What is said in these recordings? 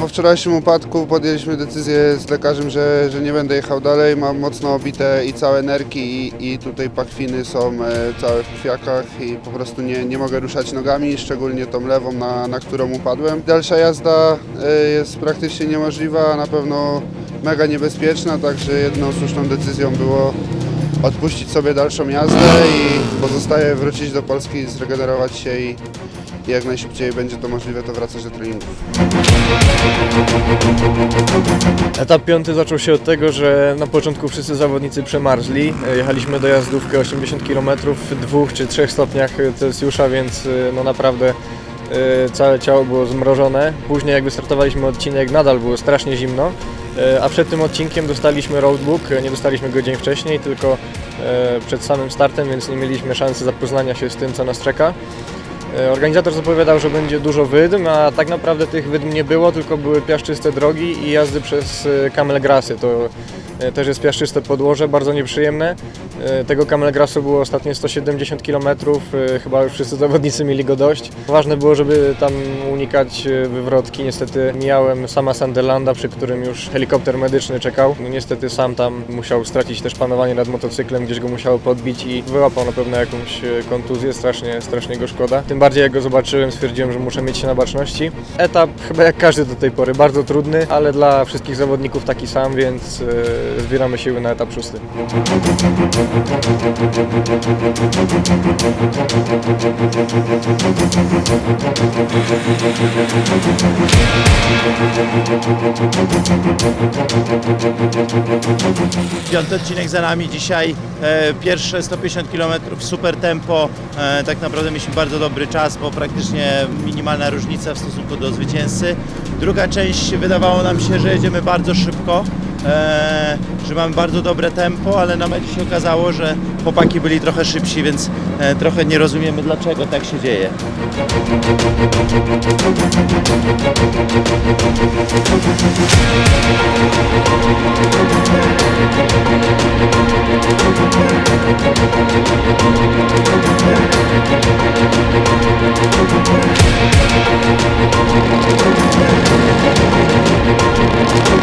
Po wczorajszym upadku podjęliśmy decyzję z lekarzem, że, że nie będę jechał dalej. Mam mocno obite i całe nerki i, i tutaj pachwiny są całe w krwiakach i po prostu nie, nie mogę ruszać nogami, szczególnie tą lewą, na, na którą upadłem. Dalsza jazda e, jest praktycznie niemożliwa, na pewno mega niebezpieczna, także jedyną słuszną decyzją było odpuścić sobie dalszą jazdę i pozostaje wrócić do Polski, zregenerować się i i jak najszybciej będzie to możliwe, to wracać do treningów. Etap piąty zaczął się od tego, że na początku wszyscy zawodnicy przemarzli. Jechaliśmy do jazdówkę 80 km w dwóch czy trzech stopniach Celsjusza, więc e, no naprawdę e, całe ciało było zmrożone. Później jak wystartowaliśmy odcinek nadal było strasznie zimno, e, a przed tym odcinkiem dostaliśmy roadbook, nie dostaliśmy go dzień wcześniej, tylko przed samym startem, więc nie mieliśmy szansy zapoznania się z tym, co nas czeka. E, Organizator zapowiadał, że będzie dużo wydm, a tak naprawdę tych wydm nie było, tylko były piaszczyste drogi i jazdy przez e, Camelgrasy. To e, też jest piaszczyste podłoże, bardzo nieprzyjemne. E, Tego Camelgrasu było ostatnio 170 km, chyba już wszyscy zawodnicy mieli go dość. Ważne było, żeby tam unikać e, wywrotki. Niestety mijałem sama Sunderlanda, przy którym już helikopter medyczny czekał. No, niestety sam tam musiał stracić też panowanie nad motocyklem, gdzieś go musiało podbić i wyłapał na pewno jakąś e, kontuzję, strasznie, strasznie go szkoda. Tym bardziej jak go zobaczyłem, stwierdziłem, że muszę mieć się na baczności. Etap chyba jak każdy do tej pory, bardzo trudny, ale dla wszystkich zawodników taki sam, więc zbieramy siły na etap szósty. Piąty odcinek za nami dzisiaj. E, pierwsze 150 km super tempo. E, tak naprawdę mieliśmy bardzo dobry czas, bo praktycznie minimalna różnica w stosunku do zwycięzcy. Druga część wydawało nam się, że jedziemy bardzo szybko, E, że mamy bardzo dobre tempo, ale na mecie się okazało, że chłopaki byli trochę szybsi, więc e, trochę nie rozumiemy dlaczego tak się dzieje.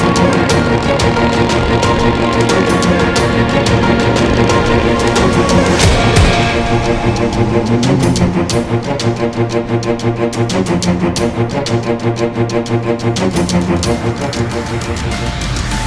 Thank Thank you.